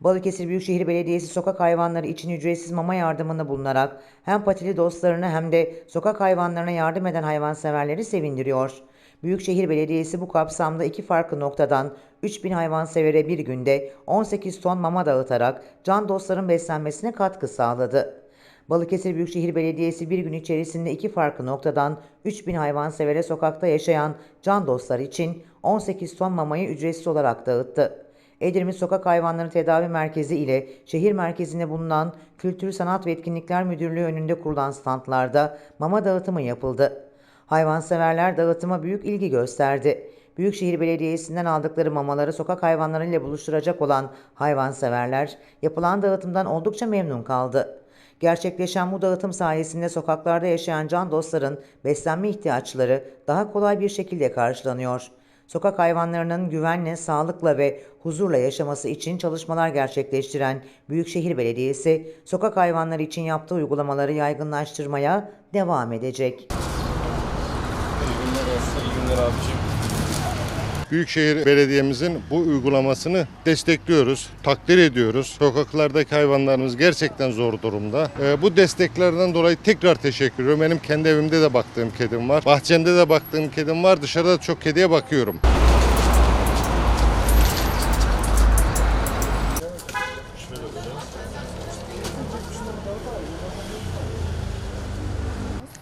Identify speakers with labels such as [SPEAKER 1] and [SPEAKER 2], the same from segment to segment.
[SPEAKER 1] Balıkesir Büyükşehir Belediyesi sokak hayvanları için ücretsiz mama yardımını bulunarak hem patili dostlarını hem de sokak hayvanlarına yardım eden hayvanseverleri sevindiriyor. Büyükşehir Belediyesi bu kapsamda iki farklı noktadan 3000 hayvansevere bir günde 18 ton mama dağıtarak can dostların beslenmesine katkı sağladı. Balıkesir Büyükşehir Belediyesi bir gün içerisinde iki farklı noktadan 3000 hayvansevere sokakta yaşayan can dostlar için 18 ton mamayı ücretsiz olarak dağıttı. Edremit Sokak Hayvanları Tedavi Merkezi ile şehir merkezinde bulunan Kültür Sanat ve Etkinlikler Müdürlüğü önünde kurulan standlarda mama dağıtımı yapıldı. Hayvanseverler dağıtıma büyük ilgi gösterdi. Büyükşehir Belediyesi'nden aldıkları mamaları sokak hayvanlarıyla buluşturacak olan hayvanseverler yapılan dağıtımdan oldukça memnun kaldı. Gerçekleşen bu dağıtım sayesinde sokaklarda yaşayan can dostların beslenme ihtiyaçları daha kolay bir şekilde karşılanıyor. Sokak hayvanlarının güvenle, sağlıkla ve huzurla yaşaması için çalışmalar gerçekleştiren Büyükşehir Belediyesi, sokak hayvanları için yaptığı uygulamaları yaygınlaştırmaya devam edecek.
[SPEAKER 2] İyi günler iyi günler abicim.
[SPEAKER 3] Büyükşehir Belediye'mizin bu uygulamasını destekliyoruz, takdir ediyoruz. Sokaklardaki hayvanlarımız gerçekten zor durumda. Ee, bu desteklerden dolayı tekrar teşekkür ediyorum. Benim kendi evimde de baktığım kedim var. Bahçemde de baktığım kedim var. Dışarıda da çok kediye bakıyorum.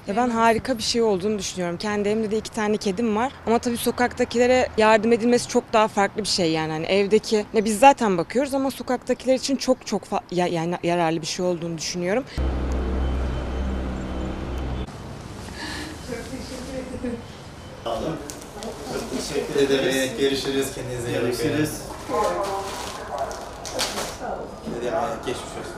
[SPEAKER 4] Ya ben harika bir şey olduğunu düşünüyorum. Kendi evimde de iki tane kedim var. Ama tabii sokaktakilere yardım edilmesi çok daha farklı bir şey yani. Hani evdeki ne biz zaten bakıyoruz ama sokaktakiler için çok çok fa- ya- yani yararlı bir şey olduğunu düşünüyorum.
[SPEAKER 5] Teşekkür ederim. Görüşürüz. Kendinize iyi bakın. Görüşürüz. Ne demek? Geçmiş olsun.